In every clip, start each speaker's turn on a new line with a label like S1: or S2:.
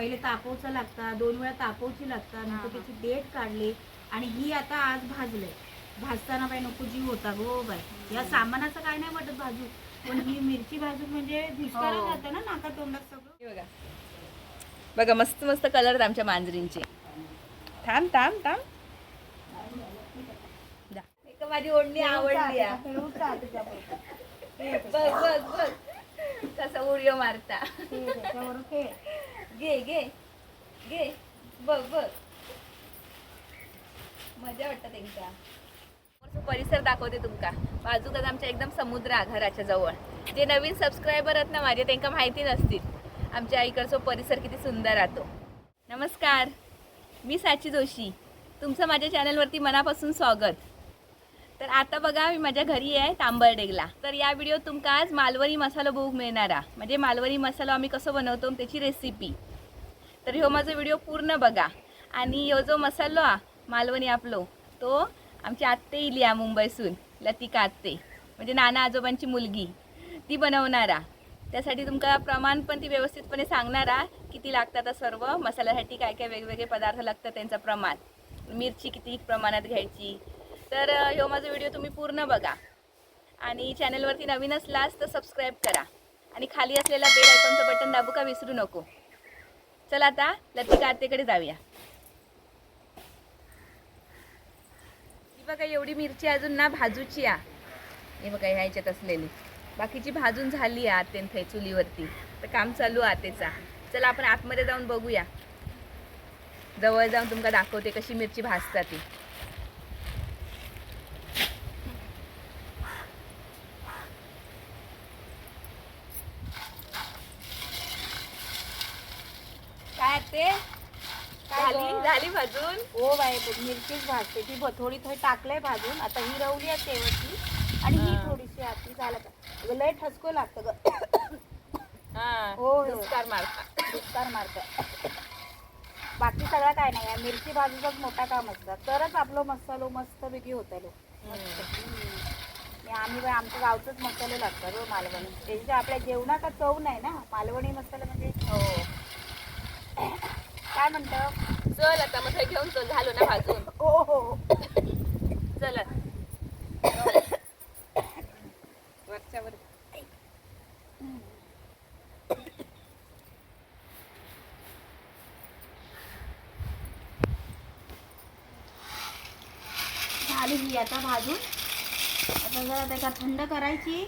S1: पहिले तापवचं लागतात दोन वेळा तापवची लागतात नंतर. त्याची डेट काढली आणि ही आता आज भाजलंय. भाजताना बाई नको जीव होता गो बाई. या सामानाचं काय नाही वाटत भाजू. पण ही मिरची भाजून म्हणजे भिजकारा
S2: हो.
S1: जातं ना नाका तोंडात सगळं.
S2: हे बघा. बघा मस्त मस्त कलर आहेत आमच्या मांजरींचे. थांब थांब थांब. दा. एक माझी ओढणी आवडली. बघ. बघ बघ कसा उडिओ मारता. घे घे घे. बघ बघ. मजा वाटतं त्यांच्या परिसर दाखवते तुमका. बाजूकच आमच्या एकदम समुद्र हा घराच्या जवळ. जे नवीन सबस्क्रायबर आहेत ना माझे त्यांना माहिती नसतील. आमच्या इकडचा परिसर किती सुंदर राहतो. नमस्कार. मी साची जोशी. तुमचं माझ्या चॅनलवरती मनापासून स्वागत. तर आता बघा मी माझ्या घरी आहे तांबरडेगला तर या व्हिडिओत तुमका आज मालवणी मसाला बघूक मिळणारा. म्हणजे मालवणी मसाला आम्ही कसं बनवतो त्याची रेसिपी तर ह्यो माझा व्हिडिओ पूर्ण बघा. आणि ह्यो जो मसालो हा मालवणी आपलो तो आमची आत्ते इली आहे मुंबईसून लतिका आत्ते. म्हणजे नाना आजोबांची मुलगी. ती बनवणारा. त्यासाठी तुमका प्रमाण पण ती व्यवस्थितपणे सांगणारा किती लागतात आता सर्व मसाल्यासाठी काय काय वेगवेगळे पदार्थ लागतात त्यांचं प्रमाण. मिरची किती प्रमाणात घ्यायची. तर ह्यो माझा व्हिडिओ तुम्ही पूर्ण बघा. आणि चॅनलवरती नवीन असलास तर सबस्क्राईब करा. आणि खाली असलेला बेल आयकॉनचं बटन दाबू का विसरू नको. चला आता लतिका आतेकडे जाऊया. ही बघा एवढी मिरची अजून ना भाजूची आ. हे बघा ह्या ह्याच्यात असलेली. बाकीची भाजून झाली आहे आतेन थंय चुलीवरती. तर काम चालू आतेचा चला आपण आतमध्ये जाऊन बघूया. जवळ जाऊन तुमका दाखवते कशी मिरची भाजता ती. काय ते
S1: काय
S2: झाली? झाली भाजून?
S1: हो बाई मिरचीच भाजते. ती थोडी थोडी टाकलंय भाजून. आता ही रवली आहे शेवटची. आणि ही. थोडीशी आती झालं का? लय ठसको लागतं ग.
S2: हा. दुष्काळ मारता
S1: विस्तार मारतं बाकी सगळं काय नाही. आहे मिरची भाजूचाच मोठा काम असतं. तरच आपलं मसालो मस्तपैकी होतं लो आणि आम्ही बाई आमच्या गावचंच मसाले लागतात हो मालवणी. त्याच्या आपल्या जेवणाचा चव नाही ना? मालवणी मसाला म्हणजे
S2: हो.
S1: काय म्हणतं?
S2: चल आता मग घेऊन चल झालो ना भाजून.
S1: हो हो हो.
S2: चल. वरच्यावर
S1: झाली ही आता भाजून. आता जरा त्याच्यात थंड करायची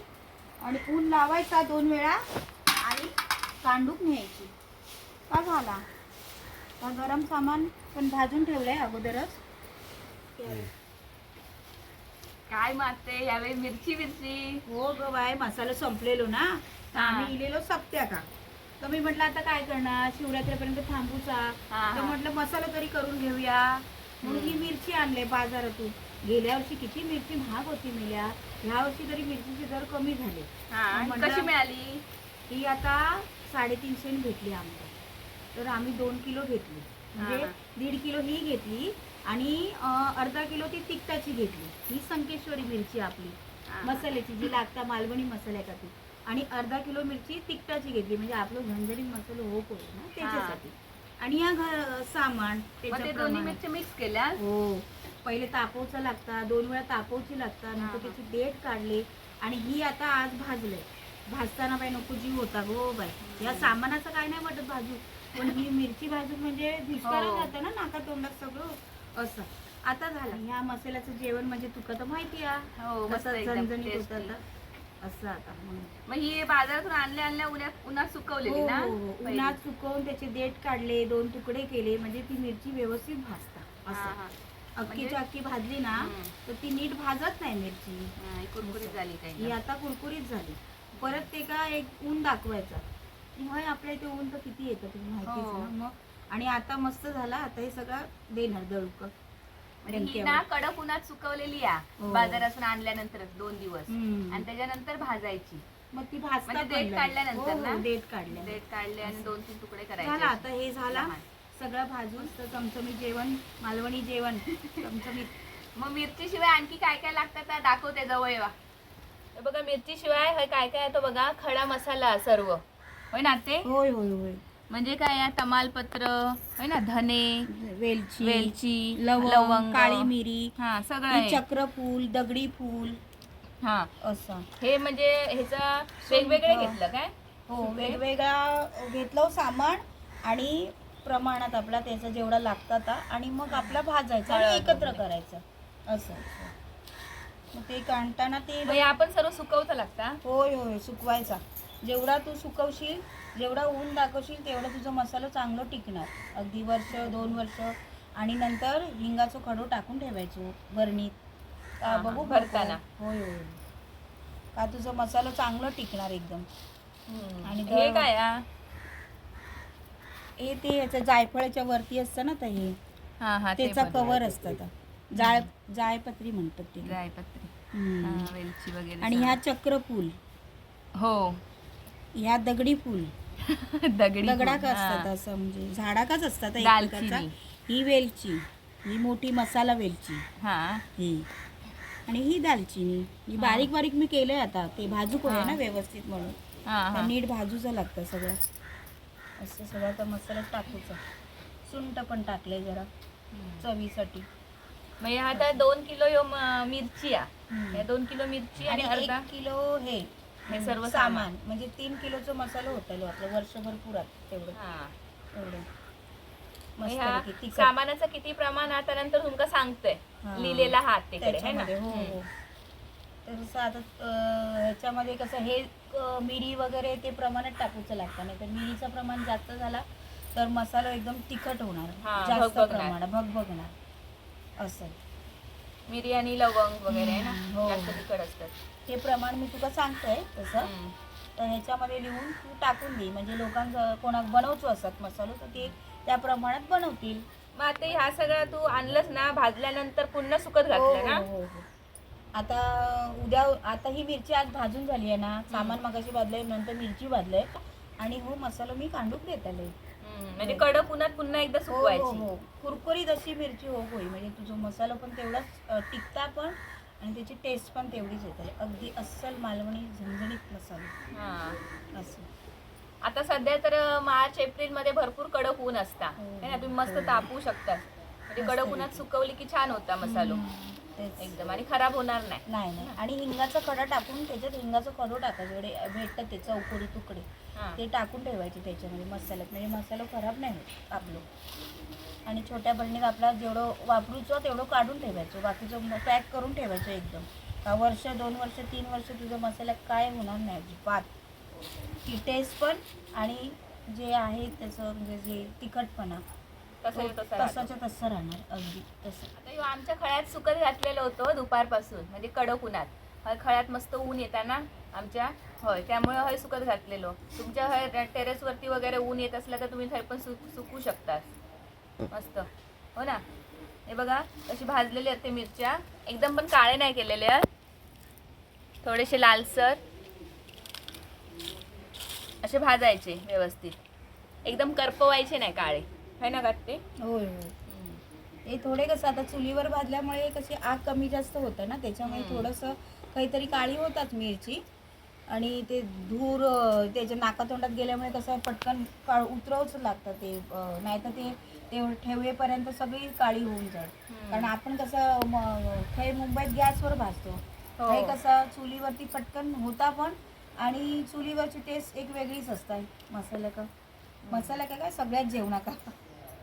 S1: आणि ऊन लावायचा दोन वेळा आणि कांडूक न्यायची. का झाला? गरम सामान पण भाजून ठेवलंय अगोदरच.
S2: काय मारते यावेळी मिरची मिरची?
S1: हो ग बाय मसाला संपलेलो ना. तर
S2: हा.
S1: आम्ही इलेलो सप्त्या का? तर मी म्हटलं आता काय करणार? शिवरात्रीपर्यंत थांबूचा. तर. म्हटलं मसाला तरी करून घेऊया. म्हणून ही मिरची आणले बाजारातून. गेल्या वर्षी किती मिरची महाग होती मिल्या. ह्या वर्षी तरी मिरचीचे दर कमी झाले.
S2: हा कशी मिळाली?
S1: ही आता साडेतीनशे भेटली आम्हाला. तर आम्ही दोन किलो घेतली. म्हणजे. दीड किलो ही घेतली आणि अर्धा किलो ती तिखटाची घेतली. ही संकेश्वरी मिरची आपली. मसाल्याची जी लागता मालवणी मसाल्या का ती आणि अर्धा किलो मिरची तिखटाची घेतली. म्हणजे आपलं झणझणीत मसाला हो पोहे ना त्याच्यासाठी. आणि या घर सामान
S2: दोन्ही. मिरची मिक्स केल्या
S1: हो. पहिले तापवचं लागतात दोन वेळा तापवची लागतात नंतर. त्याची डेट काढली आणि ही आता आज भाजलंय. भाजताना बाई नको जीव होता गो बाई. या सामानाचं काय नाही वाटत भाजू. पण ही मिरची भाजून म्हणजे भिजकारा
S2: हो.
S1: जातं ना नाका तोंडात सगळं असं आता झालं ह्या मसाल्याचं जेवण म्हणजे तुका तर माहिती आहे
S2: हो मस्त
S1: कसं
S2: एकदम
S1: झणझणीत होतं
S2: tasty.
S1: आता. असं आता
S2: मग ही बाजारातून आणल्या आणल्या उन्हात उन्हात सुकवलेली
S1: हो,
S2: ना
S1: हो, हो.
S2: पहिली.
S1: उन्हात सुकवून त्याचे देठ काढले दोन तुकडे केले म्हणजे ती मिरची व्यवस्थित भाजता
S2: हा,
S1: असं
S2: हा.
S1: अख्खीच्या
S2: म्हणजे-
S1: अख्खी भाजली ना
S2: हम्म.
S1: तर ती नीट भाजत नाही मिरची
S2: हा, ही कुरकुरीत झाली
S1: ही
S2: काही
S1: आता कुरकुरीत झाली परत ते का एक ऊन दाखवायचा होय आपल्या इथे ऊन तर किती येतं तुम्ही माहितीच
S2: हो.
S1: ना. मग? आणि आता मस्त झाला आता हे सगळं देणार दळूक.
S2: म्हणजे ही ना कडक उन्हात सुकवलेली आ
S1: हो.
S2: बाजारातून आणल्यानंतर दोन दिवस.
S1: हम्म.
S2: आणि त्याच्यानंतर भाजायची.
S1: मग ती भाजता
S2: म्हणजे
S1: पण
S2: देठ
S1: लगेच.
S2: काढल्यानंतर
S1: हो,
S2: ना?
S1: देठ काढल्या
S2: देठ काढले आणि दोन तीन तुकडे
S1: झाला
S2: करायचे.
S1: आता हे झाला.
S2: लहान.
S1: सगळं भाजून तर चमचमीत जेवण मालवणी जेवण चमचमीत.
S2: मग मिरची शिवाय आणखी काय काय लागतं त्या दाखवते जवळ येवा हे बघा मिरची शिवाय हे काय काय आहे तो बघा खडा मसाला सर्व. होय ना ते?
S1: होय होय होय.
S2: म्हणजे काय आहे तमालपत्र है ना धने
S1: वेलची
S2: वेलची
S1: लवंग काळी मिरी
S2: हा सगळं
S1: हे
S2: आहे.
S1: चक्रफूल दगडी फूल
S2: हा.
S1: असं.
S2: हे म्हणजे ह्याचं वेगवेगळे. घेतलं काय?
S1: हो वेगवेगळा घेतलं सामान आणि प्रमाणात आपला त्याचा जेवढा लागतात आणि मग आपला भाजायचा आणि एकत्र. करायचं. असं. मग ते काढताना ते
S2: मग हे आपण सर्व सुकवतं लागता?
S1: होय होय सुकवायचा. जेवढा तू सुकवशील जेवढा ऊन दाखवशील तेवढा तुझा मसाला चांगलं टिकणार. अगदी वर्ष दोन वर्ष. आणि नंतर हिंगाचं खडू टाकून ठेवायचो बरणीत का बघू
S2: भरताना.
S1: होय होय का तुझं मसाला चांगलं टिकणार एकदम. आणि
S2: हे काय हा?
S1: ते याचं जायफळाच्या वरती असतं ना तर हे.
S2: हा हा ते
S1: त्याचा. कवर असतं. जाय जायपत्री म्हणतात ते.
S2: हा, वेलची वगैरे
S1: आणि ह्या चक्रफूल.
S2: हो.
S1: ह्या दगडी फूल.
S2: दगडी
S1: दगडाक. असतात असं म्हणजे झाडाकाच असतात एक
S2: दालचिनी.
S1: प्रकारचा. ही वेलची ही मोठी मसाला वेलची.
S2: हा.
S1: ही. आणि ही दालचिनी. ही. बारीक बारीक मी केलंय आता. ते भाजूक होय. ना व्यवस्थित म्हणून.
S2: हा
S1: तर नीट भाजूचं लागतं सगळं. असं सगळं आता मसाला टाकूचा. सुंठ पण टाकले जरा चवीसाठी.
S2: मग हे आता दोन किलो यो म- मिरची. या. दोन किलो मिरची आणि
S1: आणि
S2: अर्धा?
S1: एक किलो हे.
S2: हे सर्व
S1: सामान. म्हणजे तीन किलोचं मसाला होतं आपलं वर्षभर पुरात तेवढं.
S2: हा.
S1: एवढं.
S2: मग
S1: मस्त
S2: ह्या
S1: पैकी तिखट.
S2: सामानाचं किती प्रमाण आता नंतर तुमका सांगतोय.
S1: हा.
S2: लिहिलेला हात तिकडे है ना?
S1: त्याच्यामध्ये हो हो. तर जसं आता अं, ह्याच्यामध्ये कसं हे अं, मिरी वगैरे ते प्रमाणात टाकूचं लागतं. नाही तर मिरीचं प्रमाण जास्त झाला तर मसाला एकदम तिखट होणार. जास्त
S2: भगभगणार.
S1: प्रमाणात भगभगणार. असं.
S2: मिरी आणि लवंग वगैरे आहे ना?
S1: हो.
S2: जास्त तिखट असतात
S1: हे प्रमाण मी तुला सांगतोय तसं.
S2: हम्म.
S1: तर ह्याच्यामध्ये लिहून तू टाकून दे. म्हणजे लोकांचं कोणाक बनवतो असतात मसालो तर ते त्या प्रमाणात बनवतील.
S2: मग आता ह्या सगळं तू आणलंस ना भाजल्यानंतर पुन्हा सुकत
S1: हो,
S2: घातलं ना?
S1: हो, हो, हो. आता उद्या आता ही मिरची आज भाजून झाली आहे ना. सामान मगाशी भाजलंय नंतर मिरची भाजलंय. आणि हो मसाला मी कांडूक देत आले
S2: म्हणजे कडक उन्हात पुन्हा एकदा
S1: हो हो
S2: सुकवायची.
S1: हो. कुरकुरीत अशी मिरची हो होई म्हणजे तुझा मसाला पण तेवढाच अ, टिकता पण आणि त्याची टेस्ट पण तेवढीच येते. अगदी अस्सल मालवणी झणझणीत मसाला.
S2: हा.
S1: असं.
S2: आता सध्या तर मार्च एप्रिलमध्ये भरपूर कडक ऊन असता.
S1: हो,
S2: है ना? तुम्ही मस्त
S1: हो.
S2: तापू शकता. म्हणजे
S1: मस्त
S2: कडक. उन्हात सुकवली की छान होता मसालो.
S1: हम्म, तेच.
S2: एकदम. आणि खराब होणार नाही.
S1: नाही नाही. आणि हिंगाचा खडा टाकून त्याच्यात हिंगाचा खडो टाकायचा. भेटतात ते चौकोरी तुकडे. ते टाकून ठेवायचे त्याच्यामध्ये मसाल्यात. म्हणजे मसाला खराब नाही होत आपलं. आणि छोट्या बरणीत आपला जेवढं वापरूचं तेवढं काढून ठेवायचं. बाकीचं पॅक करून ठेवायचं एकदम. का वर्ष दोन वर्ष तीन वर्ष तुझं मसाला काय होणार नाही अजिबात. ती टेस्ट पण आणि जे आहे त्याचं म्हणजे जे तिखटपणा. तसाच्या तसं राहणार. अगदी तसं.
S2: आता आमच्या खळ्यात सुकत घातलेलं होतं दुपारपासून. म्हणजे कडक उन्हात. खळ्यात मस्त ऊन येताना आमच्या होय त्यामुळे हय सुकत घातलेलो. तुमच्या हय टेरेसवरती वगैरे ऊन येत असलं तर तुम्ही थंय पण सुक सुकू शकतात. मस्त. हो ना? हे बघा कशी भाजलेली आहेत ते मिरच्या. एकदम पण काळे नाही केलेले आहेत. थोडेसे लालसर. असे भाजायचे व्यवस्थित. एकदम करपवायचे नाही काळे. है ना का ते
S1: होय. होय ते थोडे कसं आता चुलीवर भाजल्यामुळे कशी आग कमी जास्त होतं ना त्याच्यामुळे. थोडंसं काहीतरी काळी होतात मिरची. आणि ते धूर त्याच्या नाकातोंडात गेल्यामुळे कसं पटकन काळ उतरवच लागतं ते नाहीतर ते ते ठेवेपर्यंत सगळी काळी होऊन जाईल. कारण आपण कसं काही मुंबईत गॅसवर भाजतो
S2: हो.
S1: हे कसं चुलीवरती पटकन होता पण आणि चुलीवरची टेस्ट एक वेगळीच असते. मसाला का मसाला का काय सगळ्यात जेवणा का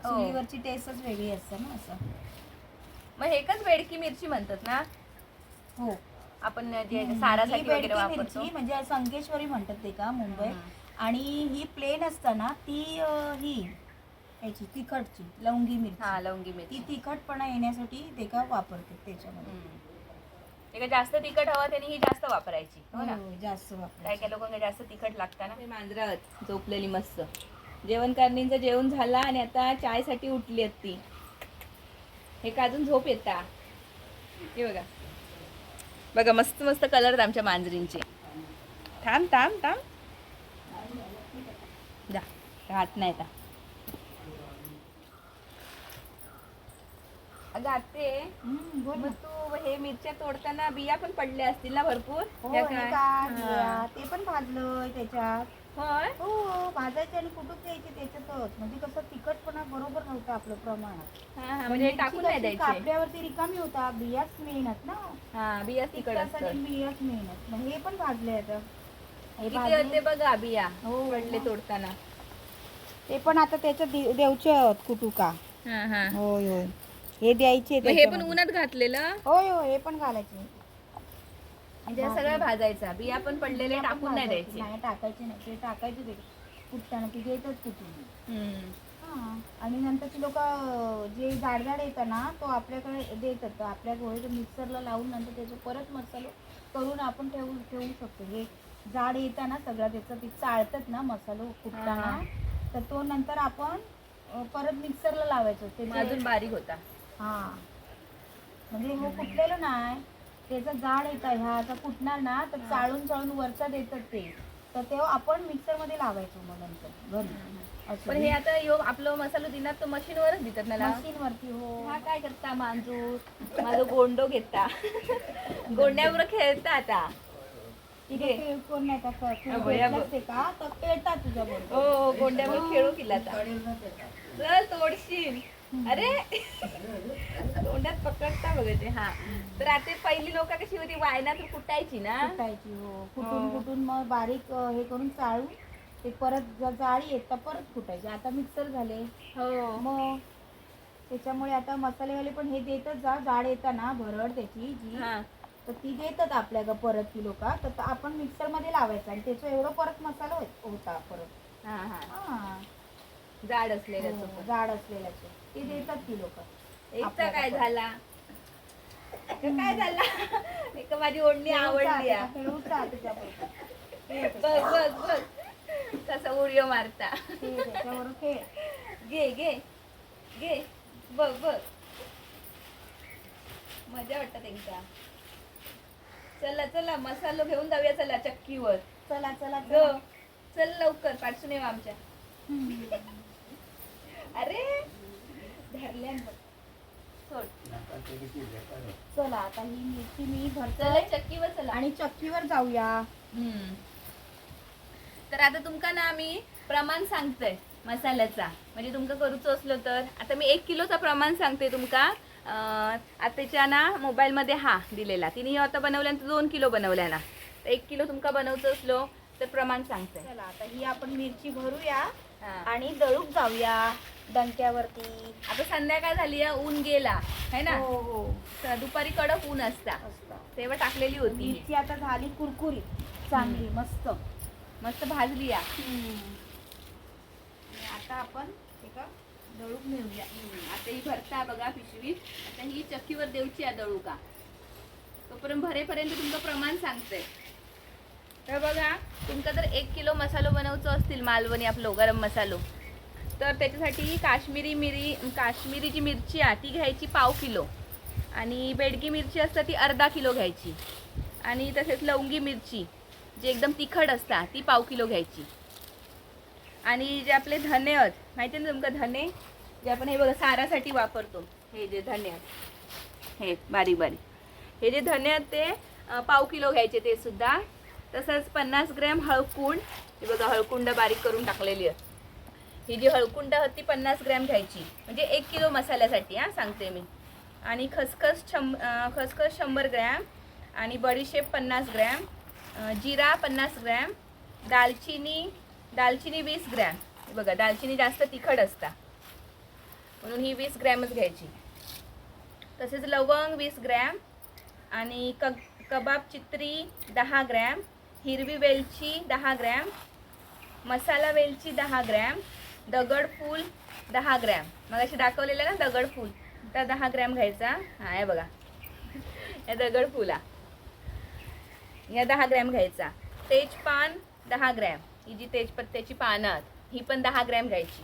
S2: हो.
S1: चुलीवरची टेस्टच वेगळी असते ना असं.
S2: मग हे कच बेडकी मिरची म्हणतात ना?
S1: हो.
S2: आपण जे
S1: ही
S2: सारासाठी वगैरे
S1: बेडकी
S2: वापरतो.
S1: मिरची म्हणजे संकेश्वरी म्हणतात ते का
S2: हम्म.
S1: आणि ही प्लेन असताना ती अं, ही याची तिखटची लवंगी
S2: हा
S1: मिरची.
S2: लवंगी
S1: ती
S2: मिरची
S1: तिखटपणा येण्यासाठी ते का वापरते त्याच्यामध्ये.
S2: हम्म. ते का जास्त तिखट हवं त्याने ही जास्त वापरायची. हो ना?
S1: हो, जास्त
S2: काय
S1: वापरायची
S2: काय लोकांना जास्त तिखट लागतं ना. मांजरात झोपलेली मस्त. जेवण करणींचं जेवण झाला आणि आता चायसाठी उठली आहेत ती. हे का अजून झोप येता. हे बघा. बघा मस्त मस्त कलर आहेत आमच्या मांजरींचे. थांब थांब थांब. जा राहत नाही आता. अगं आते. मग तू हे मिरच्या तोडताना बिया पण पडल्या असतील ना भरपूर?
S1: हो,
S2: काय?
S1: बिया, ते पण भाजलं त्याच्यात.
S2: होय
S1: हो भाजायचे आणि कुठून द्यायचे त्याच्यातच. म्हणजे कसं तिखटपणा बरोबर नव्हतं आपलं प्रमाणात
S2: हा हा म्हणजे टाकून नाही द्यायचे.
S1: कापल्यावरती रिकामी होता. बियाच मेहनत ना.
S2: हा बिया असतात
S1: बियाच मेहनत मग हे पण भाजले आता. हे
S2: किती
S1: भाजले.
S2: होते बघा बिया
S1: हो.
S2: पडले तोडताना.
S1: ते पण आता त्याच्यात दे- द्यायचे आहेत कुटुका
S2: हा हा.
S1: होय होय. हे द्यायचे
S2: मग हे पण
S1: त्याच्यामध्ये.
S2: उन्हात घातलेलं?
S1: होय होय हे पण घालायचे.
S2: म्हणजे सगळं भाजायचा. बिया पण पडलेले
S1: ते
S2: टाकून नाही. द्यायचे.
S1: नाही टाकायचे नाही. ते टाकायचे ते कुटताना ते देतात कुठून. हा. आणि नंतरची लोक जे जाड जाड येतं ना तो आपल्याकडे देतात. आपल्या गोळे मिक्सरला लावून नंतर त्याचं परत मसाला करून आपण ठेवू ठेवू शकतो. हे जाड येतं ना सगळं त्याचं ते चाळतात ना मसालो. कुटताना तर तो नंतर आपण परत मिक्सरला लावायचो. त्याचे
S2: अजून बारीक होता.
S1: हा. म्हणजे हो कुटलेलं नाही. त्याचा जाड येतं ह्या आता कुटणार ना तर चाळून चाळून वरचा देतात ते. तर तेव्हा आपण मिक्सरमध्ये लावायचो मग नंतर. घरी.
S2: पण हे आता यो आपलं मसाला दिनात तो मशीनवरच देतात मला.
S1: मशीनवरती हो.
S2: हा काय करता मांजू माझं गोंडो घेता. गोंड्यावर खेळता आता.
S1: तिथे कोण नाही का तू ते तर तुझ्या
S2: हो हो, गोंड्यावर खेळू केला आता. चल तोडशील. अरे. तोंडात पकडता बघ ते हा. तर आता पहिली लोक कशी होती वायनातून कुटायची ना.
S1: कुटायची हो. कुटून
S2: हो.
S1: कुटून मग बारीक हे करून चाळून ते परत जाळी येत परत कुटायचे. आता मिक्सर झाले.
S2: हो.
S1: मग त्याच्यामुळे आता मसालेवाले पण हे देतच जा. जाड येतं ना भरड त्याची जी. तर ती देतात आपल्या ग परत ती लोक. तर आपण मिक्सरमध्ये लावायचं आणि त्याचा एवढं परत मसाला होत- परत.
S2: हा हा.
S1: हा.
S2: जाड असलेलं
S1: हो, जाड असलेल्याचे ते देतात ती लोक.
S2: एकटा काय झाला? काय झाला? एक माझी ओढणी आवडली. बघ बघ बघ कसा उडिओ मारता. घे घे घे. बघ बघ. मजा वाटत एकदा. चला चला मसालो घेऊन जाऊया चला चक्कीवर.
S1: चला चला
S2: ग
S1: चला.
S2: लवकर पाठसून येऊ आमच्या. अरे सोड
S1: चला आता ही मिरची मी
S2: चला
S1: भरते
S2: चक्कीवर चला.
S1: आणि चक्कीवर जाऊया.
S2: हम्म. तर आता तुमका ना आम्ही प्रमाण सांगतोय मसाल्याचा. म्हणजे तुमका करूचं असलं तर. आता मी एक किलोचा प्रमाण सांगते तुमका. अं, आताच्या ना मोबाईलमध्ये हा दिलेला. तिने आता बनवल्यानंतर दोन किलो बनवल्या ना. तर एक किलो तुमका बनवचं असलो तर प्रमाण सांगतोय
S1: चला आता ही आपण मिरची भरूया. आणि दळूक जाऊया. डंक्यावरती.
S2: आता संध्याकाळ झाली आहे, ऊन गेला. है ना?
S1: हो हो.
S2: तर दुपारी कडक ऊन असता.
S1: असतं.
S2: तेव्हा टाकलेली होती.
S1: मिरची आता झाली कुरकुरीत. चांगली मस्त.
S2: मस्त भाजली या.
S1: आणि आता आपण एका
S2: दळूक नेऊया. आता ही भरता बघा पिशवीत आता ही चक्कीवर देऊची आहे दळू का तोपर्यंत भरेपर्यंत तुमचं प्रमाण सांगते. तर बघा तुमका जर एक किलो मसालो बनवचो असतील मालवणी आपलं गरम मसालो. तर त्याच्यासाठी काश्मीरी मिरी काश्मीरी जी मिरची आहे ती घ्यायची पाव किलो. आणि बेडगी मिरची असतात ती अर्धा किलो घ्यायची. आणि तसेच लवंगी मिरची जी एकदम तिखट असतात ती पाव किलो घ्यायची. आणि जे आपले धने आहेत माहिती आहे ना तुमका धने? जे आपण हे बघा सारासाठी वापरतो. हे जे धने आहेत. हे बारीक बारीक. हे जे धने आहेत ते पाव किलो घ्यायचे ते सुद्धा. तसंच पन्नास ग्रॅम हळकुंड हे बघा हळकुंड बारीक करून टाकलेली आहे ही जी हळकुंड होती पन्नास ग्रॅम घ्यायची. म्हणजे एक किलो मसाल्यासाठी हां सांगते मी. आणि खसखस शंभ खसखस शंभर ग्रॅम आणि बडीशेप पन्नास ग्रॅम जिरा पन्नास ग्रॅम दालचिनी दालचिनी वीस ग्रॅम. बघा दालचिनी जास्त तिखट असता. म्हणून ही वीस ग्रॅमच घ्यायची. तसेच लवंग वीस ग्रॅम आणि क कबाब चित्री दहा ग्रॅम हिरवी वेलची दहा ग्रॅम मसाला वेलची दहा ग्रॅम दगडफूल दहा ग्रॅम. मग अशी दाखवलेलं ना दगडफूल तर दहा ग्रॅम घ्यायचा. हा हे बघा. या दगडफुला या दहा ग्रॅम घ्यायचा. तेजपान दहा ग्रॅम. ही जी तेजपत्त्याची पानं आहेत ही पण दहा ग्रॅम घ्यायची.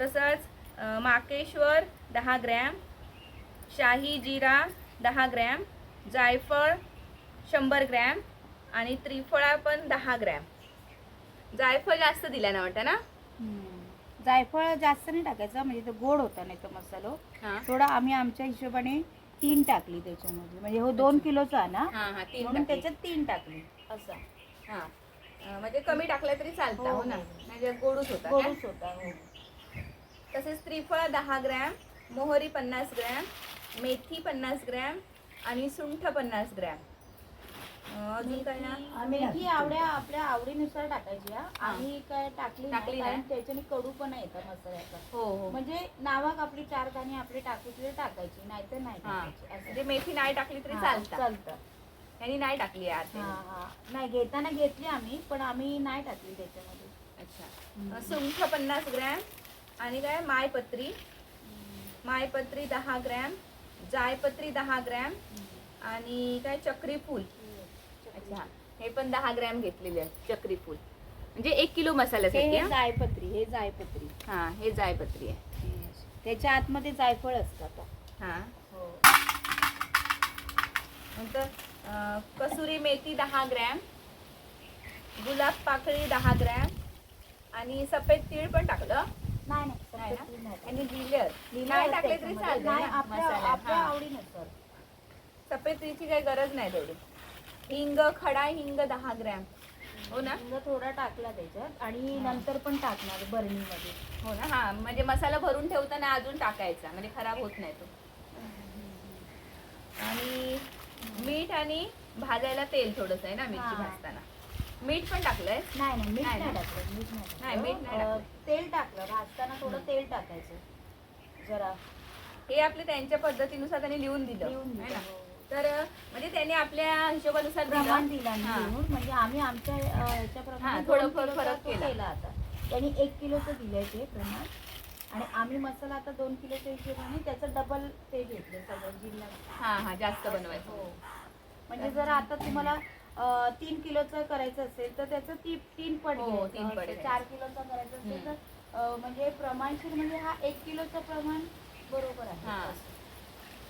S2: तसंच माकेश्वर दहा ग्रॅम. शाही जिरा दहा ग्रॅम. जायफळ शंभर ग्रॅम. आणि त्रिफळा पण दहा ग्रॅम. जायफळ जास्त दिल्या ना वाटतं ना?
S1: जायफळ जास्त नाही टाकायचं म्हणजे तो गोड होता नाही तो मसालो थोडा आम्ही आमच्या हिशोबाने तीन टाकली त्याच्यामध्ये. म्हणजे हो दोन किलोचा ना?
S2: हां हां तीन
S1: म्हणून
S2: टाकली.
S1: त्याच्यात तीन टाकली. असं.
S2: हां. म्हणजे कमी टाकलं तरी चालतं
S1: हो,
S2: हो ना?
S1: हो.
S2: म्हणजे गोडूच होता?
S1: गोडूच होता हो.
S2: तसेच त्रिफळ दहा ग्रॅम मोहरी पन्नास ग्रॅम मेथी पन्नास ग्रॅम आणि सुंठ पन्नास ग्रॅम. अजून काय ना?
S1: मेथी आवड्या आपल्या आवडीनुसार टाकायची हा. आम्ही काय टाकली
S2: टाकली
S1: नाही कारण
S2: नाही.
S1: त्याच्याने कडू पण येतं मसाल्याचा.
S2: हो हो.
S1: म्हणजे नावाक आपली चार दाणे आपली टाकायची तर टाकायची नाहीतर नाही
S2: हा.
S1: टाकायची. असं.
S2: म्हणजे मेथी नाही टाकली तरी
S1: हा,
S2: चालतं.
S1: चालतं.
S2: यांनी नाही टाकली
S1: हा हा. नाही घेताना घेतली आम्ही पण आम्ही नाही टाकली त्याच्यामध्ये.
S2: अच्छा. सुंठ पन्नास ग्रॅम आणि काय? मायपत्री. मायपत्री दहा ग्रॅम जायपत्री दहा ग्रॅम आणि काय? चक्री फूल अच्छा हे पण दहा ग्रॅम घेतलेले आहे चक्री फूल. म्हणजे एक किलो
S1: हे
S2: मसाल्यासाठी
S1: हे
S2: हा?
S1: जायपत्री हे जायपत्री.
S2: हा हे जायपत्री आहे.
S1: त्याच्या आतमध्ये जायफळ असतात
S2: हा?
S1: हो.
S2: नंतर अं, कसुरी मेथी दहा ग्रॅम गुलाब पाकळी दहा ग्रॅम आणि सफेद तीळ पण टाकलं.
S1: नाही
S2: नाही ना?
S1: नाही नाही
S2: आणि नाही टाकले तरी. चालतं
S1: नाही
S2: ना? हा. सफेद तीळची काही गरज नाही तेवढी. हिंग खडा हिंग दहा ग्रॅम. हो ना?
S1: हिंग थोडा टाकला त्याच्यात आणि नंतर पण टाकणार बरणीमध्ये.
S2: हो ना? हा म्हणजे मसाला भरून ठेवताना अजून टाकायचा म्हणजे खराब होत नाही तो. आणि मीठ आणि भाजायला तेल थोडस आहे ना मिरची
S1: हा.
S2: भाजताना. मीठ पण टाकलंय?
S1: नाही नाही मीठ
S2: नाही
S1: नाही
S2: ना?
S1: टाकलं मीठ नाही
S2: मीठ नाही
S1: अं, तेल टाकलं भाजताना थोडं. तेल टाकायचं. जरा.
S2: हे आपले त्यांच्या पद्धतीनुसार त्यांनी लिहून दिलं
S1: लिहून
S2: है
S1: दिलं,
S2: ना
S1: हो.
S2: तर म्हणजे त्यांनी आपल्या हिशोबानुसार
S1: प्रमाण
S2: दिलं. हा.
S1: म्हणजे आम्ही आमच्या
S2: हा,
S1: ह्याच्याप्रमाणे
S2: थोडं फरक- केला.
S1: आता त्यांनी एक किलोचं दिलंय ते प्रमाण आणि आम्ही मसाला आता दोन किलोच्या हिशोबाने त्याचं डबल ते घेतलं सगळं जिल्हा
S2: हा हा जास्त बनवायचं
S1: हो म्हणजे जर आता तुम्हाला तीन किलोचं करायचं असेल तर त्याचं ती तीन पट
S2: हो. तीन पट घ्यायचं.
S1: चार किलोचं करायचं असेल. तर म्हणजे प्रमाणशीर म्हणजे हा एक किलोचं प्रमाण बरोबर आहे
S2: हा.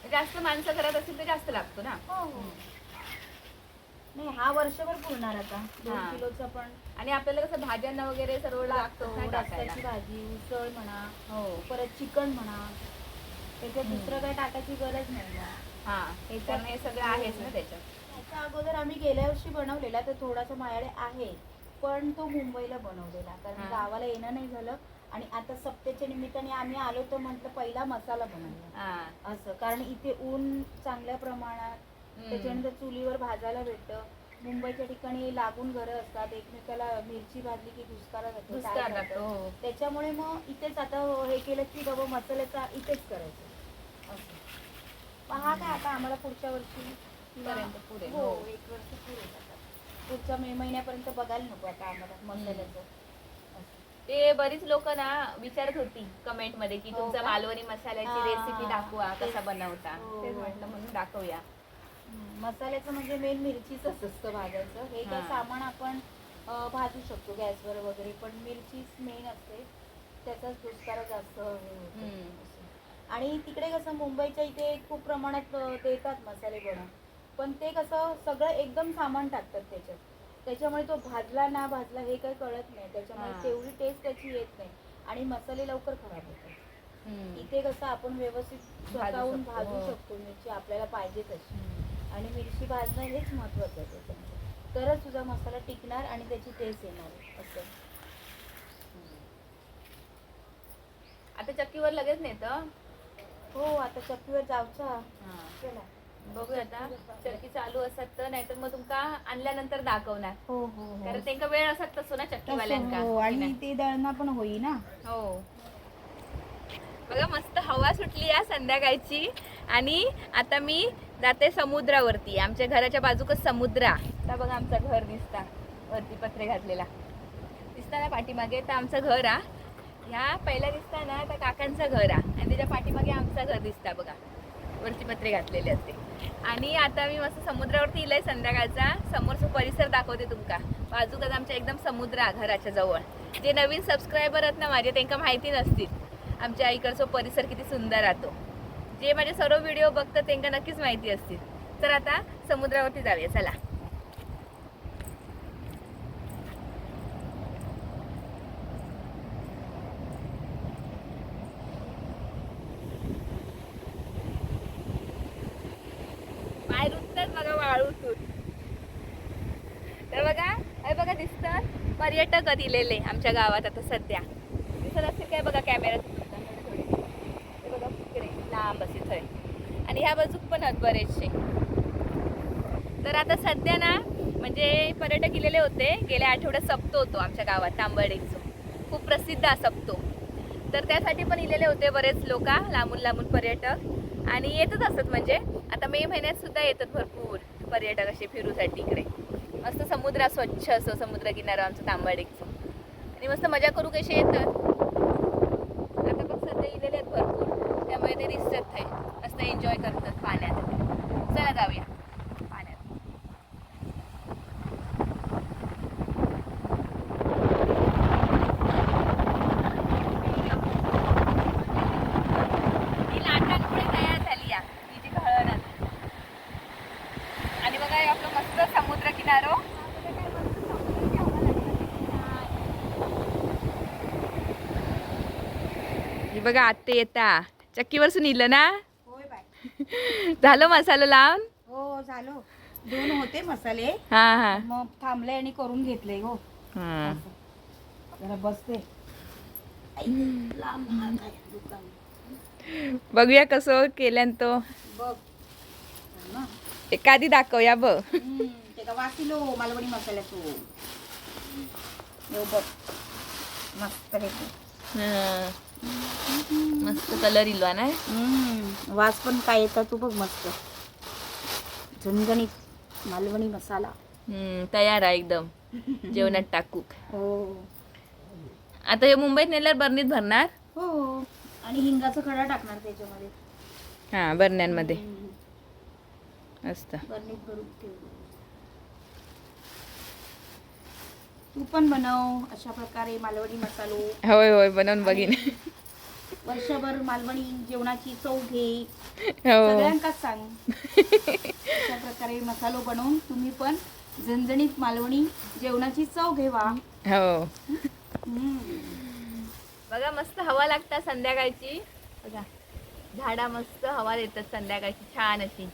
S2: जास्त माणसं करत असेल तर जास्त लागतो ना.
S1: हो हो. नाही हा वर्षभर पुरणार आता. दोन
S2: हा.
S1: किलोचा पण.
S2: आणि आपल्याला कसं भाज्यांना वगैरे सर्व लागतो
S1: लागतो
S2: टाकायला.
S1: भाजी उसळ म्हणा
S2: हो.
S1: परत चिकन म्हणा. त्याच्यात. दुसरं काही टाकायची गरज नाही
S2: हा. हे हे सगळं आहेच ना त्याच्यात.
S1: त्याच्या अगोदर आम्ही गेल्या वर्षी बनवलेला तर थोडासा माझ्याकडे आहे. पण तो मुंबईला बनवलेला. कारण
S2: हा.
S1: गावाला येणं नाही झालं. आणि आता सप्त्याच्या निमित्ताने आम्ही आलो तर म्हटलं पहिला मसाला बनवला असं कारण इथे ऊन चांगल्या प्रमाणात. त्याच्यानंतर चुलीवर भाजायला भेटतं मुंबईच्या ठिकाणी लागून घरं असतात एकमेकाला मिरची भाजली की दुष्काळ जातो?
S2: हो.
S1: त्याच्यामुळे मग इथेच आता हे केलं की बाबा मसाल्याचा इथेच करायचं असं हा काय आता आम्हाला पुढच्या वर्षी
S2: पुरेल,
S1: हो
S2: हो.
S1: एक वर्ष आता पुढच्या मे महिन्यापर्यंत बघायला नको आता आम्हाला मसाल्याचं.
S2: ते बरीच लोक ना विचारत होती कमेंटमध्ये की
S1: हो
S2: तुमचा? मालवणी मसाल्याची रेसिपी दाखवा. कसा बनवता
S1: हो,
S2: तेच. म्हटलं म्हणून दाखवूया
S1: मसाल्याचं म्हणजे मेन मिरचीच असतं भाजायचं हे काय. सामान आपण भाजू शकतो गॅसवर वगैरे पण मिरचीच मेन असते त्याचाच दुष्काळ जास्त. आणि तिकडे कसं मुंबईच्या इथे खूप प्रमाणात देतात मसाले बनवून पण ते कसं सगळं एकदम सामान टाकतात त्याच्यात त्याच्यामुळे तो भाजला ना भाजला हे काही कळत नाही त्याच्यामुळे
S2: हा.
S1: तेवढी टेस्ट त्याची येत नाही आणि मसाले लवकर खराब होतात
S2: हम्म.
S1: इथे कसं आपण व्यवस्थित स्वतःहून
S2: शकतो,
S1: भाजू
S2: हो.
S1: शकतो मिरची आपल्याला पाहिजे तशी. आणि मिरची भाजणं हेच महत्वाचं आहे त्याच्यामध्ये तरच तुझा मसाला टिकणार आणि त्याची टेस्ट येणार. असं
S2: आता चक्कीवर लगेच नेतं
S1: हो आता चक्कीवर जाऊचा चला
S2: बघूया आता. चक्की चालू असत तर नाहीतर मग तुमका आणल्यानंतर दाखवणार.
S1: हो हो
S2: कारण त्यांका वेळ असत तसो ना चक्कीवाल्यांका.
S1: हो आणि? ते दळणं पण होई ना.
S2: हो. बघा मस्त हवा सुटली या संध्याकाळची. आणि आता मी जाते समुद्रावरती. आमच्या घराच्या बाजूकच समुद्र. आहे. आता बघा आमचं घर दिसता. वरती पत्रे घातलेला. दिसता ना पाठीमागे? तर आमचं घर आ ह्या पहिला दिसता ना त्या काकांचं घर आ आणि त्याच्या पाठीमागे आमचं घर दिसता बघा. वरती पत्रे घातलेले असते. आणि आता मी मस्त समुद्रावरती इलंय संध्याकाळचा. समोरचा परिसर दाखवते तुमका. बाजूकच आमच्या एकदम समुद्र आ घराच्या जवळ. जे नवीन सबस्क्रायबर आहेत ना माझे त्यांना माहिती नसतील. आमच्या इकडचा परिसर किती सुंदर राहतो. जे माझे सर्व व्हिडिओ बघतात त्यांना नक्कीच माहिती असतील. तर आता समुद्रावरती जाऊया. चला पाय रुततात बघा वाळूतून तर बघा हे बघा दिसतात पर्यटक दिलेले आमच्या गावात आता सध्या. दिसत असेल काय बघा कॅमेऱ्यात बघा इकडे लांब असे थंय आणि ह्या बाजूक पण आहेत बरेचसे. तर आता सध्या ना म्हणजे पर्यटक इलेले होते. गेल्या आठवड्यात सप्तो होतो आमच्या गावात तांबडेचो खूप प्रसिद्ध सप्तो. तर त्यासाठी पण इलेले होते बरेच लोक लांबून लांबून पर्यटक. आणि येतच असत म्हणजे. आता मे महिन्यात सुद्धा येतात भरपूर पर्यटक असे फिरूसाठी इकडे. मस्त समुद्र स्वच्छ असो समुद्र किनारा आमचं तांबर्डेचं आणि मस्त मजा करू कशी येतं आता पण सध्या इलेले आहेत भरपूर. त्यामुळे ते दिसतात आहे मस्त एन्जॉय करतात पाण्यात चला जाऊया पाण्यात ही लाटांमुळे तयार झाली या ही जी घळण आहे. आणि बघा हे आपलं मस्त समुद्र किनारो ही बघा आते येता. चक्कीवरसून इलं ना?
S1: होय बाय
S2: झालं मसाला लावून?
S1: हो झालो. दोन होते मसाले.
S2: हा हा.
S1: मग थांबले आणि करून घेतले हो.
S2: हा.
S1: जरा बसते. आई, लांब हात आहे दुकान.
S2: बघूया कसं केल्यान तो.
S1: बघ. ना.
S2: एखादी दाखवया बघ.
S1: हम्म, ते का वासिलो मालवणी मसाल्याचो. येऊ बघ. मस्त.
S2: हा. मस्त कलर इलो ना
S1: वास पण काय येतात तू बघ मस्त. झणझणीत मालवणी मसाला.
S2: हम्म, तयार आहे एकदम. जेवणात टाकूक
S1: हो.
S2: आता हे मुंबईत नेल्यावर बर्नीत भरणार?
S1: हो. आणि हिंगाचा खडा टाकणार त्याच्यामध्ये.
S2: हा बरण्यांमध्ये.
S1: हम्म,
S2: असतं
S1: बरणीत भरून ठेव. तू पण बनव अशा प्रकारे मालवणी मसालो.
S2: होय होय बनवून बघीन.
S1: वर्षभर मालवणी जेवणाची चव घे.
S2: हो.
S1: सगळ्यांकाच सांग. अशा प्रकारे मसालो बनवून तुम्ही पण झणझणीत मालवणी जेवणाची चव घेवा.
S2: हो. बघा मस्त हवा लागतात संध्याकाळची. बघा झाडा मस्त हवा देतात संध्याकाळची छान अशी.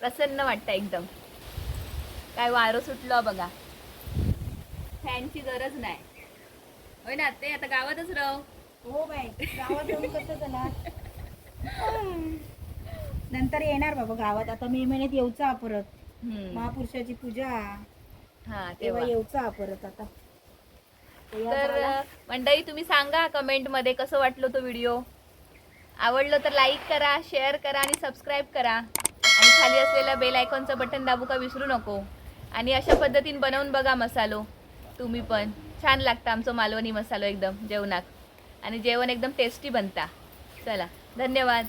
S2: प्रसन्न वाटतं एकदम. काय वारं सुटलं बघा. फॅनची गरज नाही. होय ना ते आता गावातच राहू.
S1: हो बाय गावात जाऊन कसं जाणार? नंतर येणार बाबा गावात. आता मे महिन्यात येऊचा परत. महापुरुषाची पूजा.
S2: हा
S1: तेव्हा येऊचा परत आता.
S2: तर. मंडळी तुम्ही सांगा कमेंटमध्ये कसं वाटलं तो व्हिडिओ? आवडलं तर लाईक करा शेअर करा आणि सबस्क्राईब करा. आणि खाली असलेल्या बेल आयकॉनचं बटन दाबू का विसरू नको. आणि अशा पद्धतीने बनवून बघा मसालो. तुम्ही पण. छान लागतं आमचं मालवणी मसालो एकदम जेवणात. आणि जेवण एकदम टेस्टी बनता. चला धन्यवाद.